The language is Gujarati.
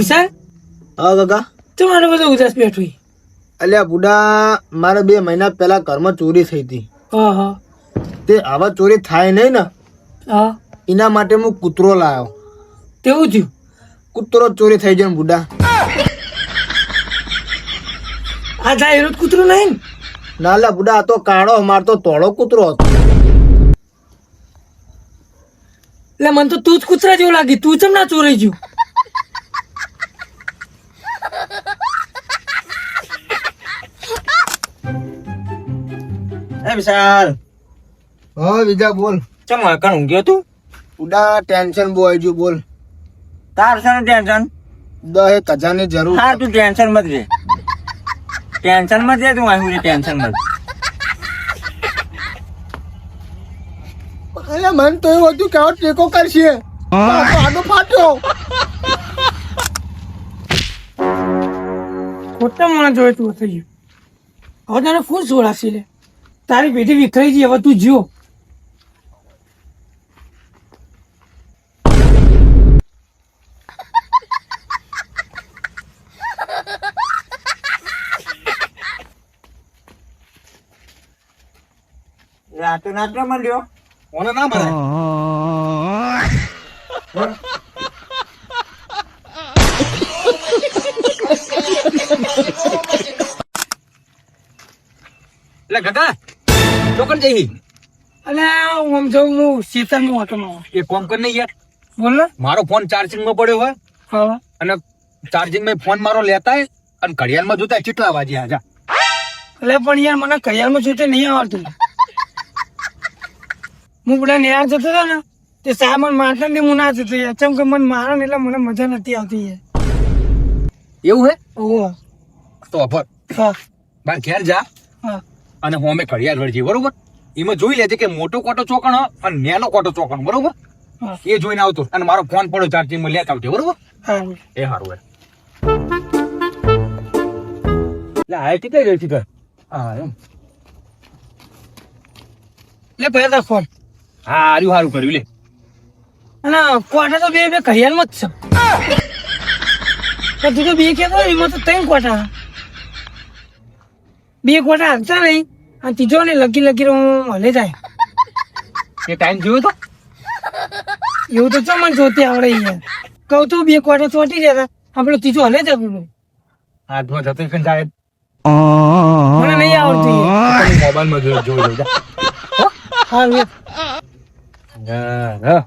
વિશાલ હા કાકા. તમારે બધો ઉદાસ બેઠું અલ્યા બુડા મારે બે મહિના પહેલા ઘરમાં ચોરી થઈ હતી. તે આવા ચોરી થાય નહીં ને એના માટે હું કૂતરો લાવ્યો તેવું થયું? કૂતરો ચોરી થઈ જાય બુડા. આ થાય એનું કૂતરો નહીં ને? ના લા બુડા તો કાળો મારતો તોળો કૂતરો હતો. એટલે મને તો તું જ કૂતરા જેવું લાગી. તું ચમ ના ચોરાઈ ગયું? એ વિશાલ. હા બીજા બોલ. ચમ કણ ઊંઘ્યો તું? ઉડા ટેન્શન બહુ આવી બોલ. તાર છે ને ટેન્શન? દહે એક હજારની જરૂર. હા તું ટેન્શન મત લે ટેન્શન મત લે તું અહીં ટેન્શન મત અરે મન તો એવું હતું કે આવો ટેકો કરશે. પાછો આડો ફાટ્યો. ખોટા મને જોઈતું થઈ ગયું. હવે તને ફૂલ જોડાશે લે. તારી પેઢી વિખરાઈ ગઈ હવે તું જીવો. રાતો નાચવા માંડ્યો કોને ના મળે. એટલે કાકા ચોકન જઈ અને આમ જો હું શીતળનું હતો મારો એ કોમ કર નહીં યાર. બોલ ને. મારો ફોન ચાર્જિંગમાં પડ્યો હોય. હા. અને ચાર્જિંગમાં ફોન મારો લેતા અને ઘડિયાળમાં જોતા કેટલા એટલે પણ યાર મને કરિયારમાં જોતે નહીં આવડતું. હું બધા નિહાળ જતો હતો ને તે સામાન મારતા ને હું ના જતો યાર. ચમ કે મને મારે ને એટલે મને મજા નથી આવતી યાર. એવું હે? ઓહો. તો અભર. હા. બાર ઘેર જા. હા. અને હું અમે ઘડિયાળ વળજી બરોબર? એમાં જોઈ લેજે કે મોટો કોટો ચોકણ અને નાનો કોટો ચોકણ બરોબર? એ જોઈને આવતો અને મારો ફોન પડ્યો ચાર્જિંગમાં લેતા આવજો બરોબર? એ સારું લે આ કેટલી રહી છે હા એમ. લે તાર ફોન. હા હારું સારું કર્યું લે. અને કોટા તો બે બે કરિયારમાં જ છે. તો તું બે કહેતો એમાં તો ત્રણ કોટા બે કોટા હાલતા નહીં. અને ત્રીજો ને લગી લગી હું હલે જાય એ ટાઈમ જોયો તો? એવું તો ચમન જોતી આવડે યાર કહું તું બે કોટા ચોટી જતા આપણે ત્રીજો હલે જતું હાથમાં જતો કઈ જાય મને નહીં આવડતું મોબાઈલમાં જોઈ જોઈ હા હા.